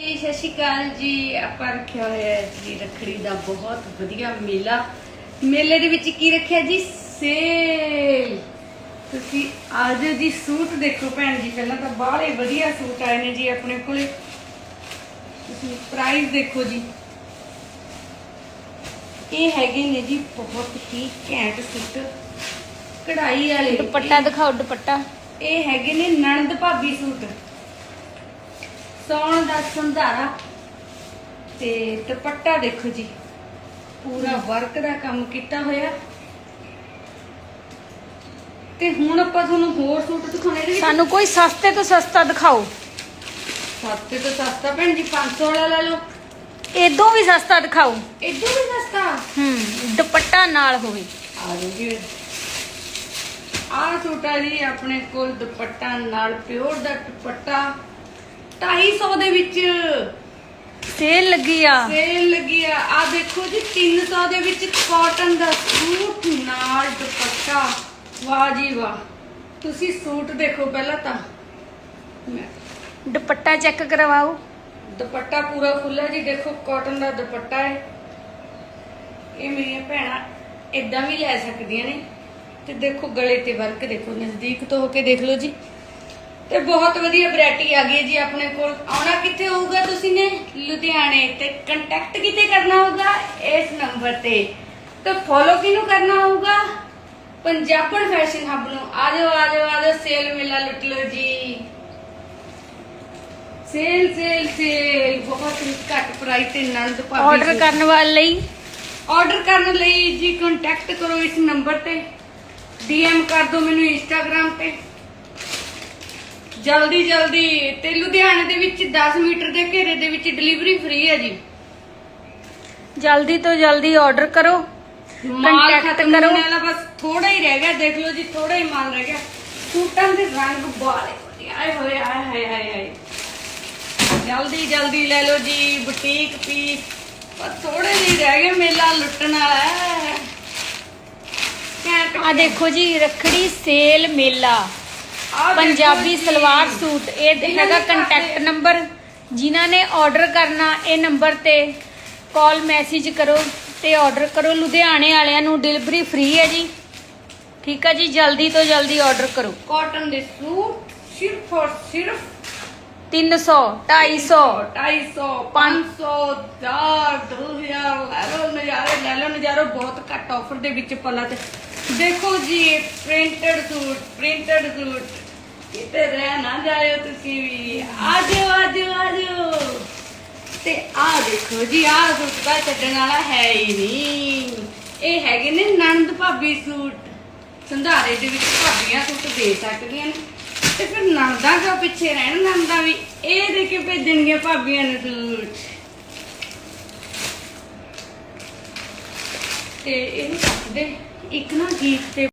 ਜੀ ਸਤਿ ਸ਼੍ਰੀ ਅਕਾਲ ਜੀ। ਆਪਾਂ ਰੱਖਿਆ ਹੋਇਆ ਹੈ ਜੀ ਰੱਖੜੀ ਦਾ ਬਹੁਤ ਵਧੀਆ ਮੇਲਾ। ਮੇਲੇ ਦੇ ਵਿੱਚ ਕੀ ਰੱਖਿਆ ਜੀ? ਸੇਲ। ਤੁਸੀਂ ਅੱਜ ਜੀ ਸੂਟ ਦੇਖੋ ਭੈਣ ਜੀ। ਪਹਿਲਾਂ ਤਾਂ ਬਾਹਲੇ ਵਧੀਆ ਸੂਟ ਆਏ ਨੇ ਜੀ ਆਪਣੇ ਕੋਲੇ। ਤੁਸੀਂ ਪ੍ਰਾਈਸ ਦੇਖੋ ਜੀ। ਇਹ ਹੈਗੇ ਨੇ ਜੀ ਬਹੁਤ ਹੀ ਘੈਂਟ ਸੂਟ। ਕਢਾਈ ਵਾਲੇ ਦੁਪੱਟਾ ਦਿਖਾਓ ਦੁਪੱਟਾ। ਇਹ ਹੈਗੇ ਨੇ ਨਣਦ ਭਾਬੀ ਸੂਟ। ਸੌਣ ਦਾ ਸੰਧਾਰਾ ਤੇ ਦੁਪੱਟਾ ਦੇਖੋ ਜੀ। ਪੂਰਾ ਵਰਕ ਦਾ ਕੰਮ ਕੀਤਾ ਹੋਇਆ। ਤੇ ਹੁਣ ਆਪਾਂ ਤੁਹਾਨੂੰ ਹੋਰ ਸੂਟ ਦਿਖਾਉਣੇ ਨੇ। ਸਾਨੂੰ ਕੋਈ ਸਸਤੇ ਤੋਂ ਸਸਤਾ ਦਿਖਾਓ। ਸਸਤੇ ਤੋਂ ਸਸਤਾ ਭੈਣ ਜੀ 500 ਵਾਲਾ ਲੈ ਲਓ। ਇਦੋਂ ਵੀ ਸਸਤਾ ਦਿਖਾਓ। ਇਦੋਂ ਵੀ ਸਸਤਾ? ਹੂੰ ਦੁਪੱਟਾ ਨਾਲ ਹੋਵੇ। ਆ ਜੀ। ਆਹ ਸੂਟ ਆ ਜੀ ਆਪਣੇ ਕੋਲ ਦੁਪੱਟਾ ਨਾਲ ਪਿਓਰ ਦਾ ਦੁਪੱਟਾ। 250 ਦੇ ਵਿੱਚ। ਸੇਲ ਲੱਗੀ ਆ। ਸੇਲ ਲੱਗੀ ਆ। ਆ ਦੇਖੋ ਜੀ 300 ਦੇ ਵਿੱਚ ਕਾਟਨ ਦਾ ਸੂਟ ਨਾਲ ਦੁਪੱਟਾ। ਵਾਹ ਜੀ ਵਾਹ। ਤੁਸੀਂ ਸੂਟ ਦੇਖੋ ਪਹਿਲਾਂ ਤਾਂ। ਦੁਪੱਟਾ ਚੈੱਕ ਕਰਵਾਓ। ਦੁਪੱਟਾ ਪੂਰਾ ਖੁੱਲਾ ਜੀ ਦੇਖੋ ਕਾਟਨ ਦਾ ਦੁਪੱਟਾ ਹੈ। ਇਹ ਮੇਰੀਆਂ ਭੈਣਾਂ ਇਦਾਂ ਵੀ ਲੈ ਸਕਦੀਆਂ ਨੇ। ਤੇ ਦੇਖੋ ਗਲੇ ਤੇ ਵਰਕ ਦੇਖੋ ਨਜ਼ਦੀਕ ਤੋਂ ਹੋ ਕੇ ਦੇਖ ਲਓ ਜੀ। ਤੇ ਬਹੁਤ ਵਧੀਆ ਵੈਰਾਈਟੀ ਆ ਗਈ ਹੈ ਜੀ ਆਪਣੇ ਕੋਲ। ਆਉਣਾ ਕਿੱਥੇ ਹੋਊਗਾ ਤੁਸੀਂ ਨੇ? ਲੁਧਿਆਣੇ ਤੇ ਕੰਟੈਕਟ ਕਿਤੇ ਕਰਨਾ ਹੋਊਗਾ ਇਸ ਨੰਬਰ ਤੇ। ਤੇ ਫੋਲੋ ਕਿਹਨੂੰ ਕਰਨਾ ਹੋਊਗਾ? ਪੰਜਾਬਣ ਫੈਸ਼ਨ ਹੱਬ ਨੂੰ। ਆ ਜਾਓ ਆ ਜਾਓ ਆ ਜਾਓ ਸੇਲ ਮੇਲਾ ਲੁੱਟ ਲਓ ਜੀ। ਸੇਲ ਸੇਲ ਸੇਲ ਬਹੁਤ ਹੀ ਘੱਟ ਪ੍ਰਾਈਸ ਤੇ ਨੰਦ ਭਾਬੀ ਆਰਡਰ। ਕਰਨ ਵਾਲੇ ਲਈ। ਆਰਡਰ ਕਰਨ ਲਈ ਜੀ ਕੰਟੈਕਟ ਕਰੋ ਇਸ ਨੰਬਰ ਤੇ। ਡੀਐਮ ਕਰ ਦਿਓ ਮੈਨੂੰ ਇੰਸਟਾਗ੍ਰam ਤੇ। ਜਲਦੀ ਜਲਦੀ ਤੇ ਲੁਧਿਆਣੇ ਦੇ ਵਿੱਚ 10 ਮੀਟਰ ਦੇ ਘੇਰੇ ਦੇ ਵਿੱਚ ਡਿਲੀਵਰੀ ਫ੍ਰੀ ਹੈ ਜੀ। ਜਲਦੀ ਤੋਂ ਜਲਦੀ ਆਰਡਰ ਕਰੋ। ਮਾਲ ਖਤਮ ਕਰੋ। ਹੋਣ ਵਾਲਾ ਬਸ ਥੋੜਾ ਹੀ ਰਹਿ ਗਿਆ ਦੇਖ ਲਓ ਜੀ ਥੋੜਾ ਹੀ ਮਾਲ ਰਹਿ ਗਿਆ। ਸੂਟਾਂ ਦੇ ਰੰਗ ਬਾਲੇ ਵਧੀਆ ਆਏ ਹੋਏ ਆਏ ਹਾਏ ਹਾਏ ਹਾਏ। ਜਲਦੀ ਜਲਦੀ ਲੈ ਲਓ ਜੀ ਬੁਟੀਕ ਪੀਸ ਬਸ ਥੋੜੇ ਜਿਹੇ ਰਹਿ ਗਏ ਮੇਲਾ ਲੁੱਟਣ ਵਾਲਾ ਹੈ। ਘੈਂਟ ਆ ਦੇਖੋ ਜੀ ਰੱਖੜੀ ਸੇਲ ਮੇਲਾ। ਪੰਜਾਬੀ। ਸਲਵਾਰ ਸੂਟ ਇਹ ਹੈਗਾ ਕੰਟੈਕਟ ਨੰਬਰ ਜਿਨ੍ਹਾਂ ਨੇ ਆਰਡਰ ਕਰਨਾ ਇਹ ਨੰਬਰ ਤੇ ਕਾਲ ਮੈਸੇਜ ਕਰੋ ਤੇ ਆਰਡਰ ਕਰੋ। ਲੁਧਿਆਣੇ ਵਾਲਿਆਂ ਨੂੰ ਡਿਲੀਵਰੀ ਫ੍ਰੀ ਹੈ ਜੀ। ਠੀਕ ਹੈ ਜੀ ਜਲਦੀ ਤੋਂ ਜਲਦੀ ਆਰਡਰ ਕਰੋ। ਕਾਟਨ ਦੇ ਸੂਟ ਸਿਰਫ ਔਰ ਸਿਰਫ 300 250 250 500 1000 2000 ਲੈ ਲਓ ਨਜ਼ਾਰੇ ਲੈ ਲਓ ਨਜ਼ਾਰੇ। ਬਹੁਤ ਘੱਟ ਆਫਰ ਦੇ ਵਿੱਚ ਪਲਾ ਤੇ। ਦੇਖੋ ਜੀ ਪ੍ਰਿੰਟਡ ਸੂਟ ਪ੍ਰਿੰਟਡ ਸੂਟ ਕਿਤੇ ਰਹਿ ਨਾ ਜਾਇਓ ਤੁਸੀਂ ਵੀ। ਆਜੋ ਆਜੋ ਆਜੋ। ਤੇ ਆ ਦੇਖੋ ਜੀ ਆ ਸੂਟ ਤਾਂ ਛੱਡਣ ਵਾਲਾ ਹੈ ਹੀ ਨਹੀਂ। ਇਹ ਹੈਗੇ ਨੇ ਨੰਦ ਭਾਬੀ ਸੂਟ ਸੰਧਾਰੇ ਦੇ ਵਿੱਚ ਭਾਬੀਆਂ ਸੂਟ ਦੇ ਸਕਦੀਆਂ ਨੇ। ਤੇ ਫਿਰ ਨੰਦਾਂ ਕਿਉਂ ਪਿੱਛੇ ਰਹਿਣ? ਨੰਦਾਂ ਵੀ ਇਹ ਦੇ ਕੇ ਭੇਜਣਗੀਆਂ ਭਾਬੀਆਂ ਨੂੰ ਸੂਟ ਤੇ ਇਹ ਦੇ ਇੱਕ ਨਾ ਗੀਤ ਤੇ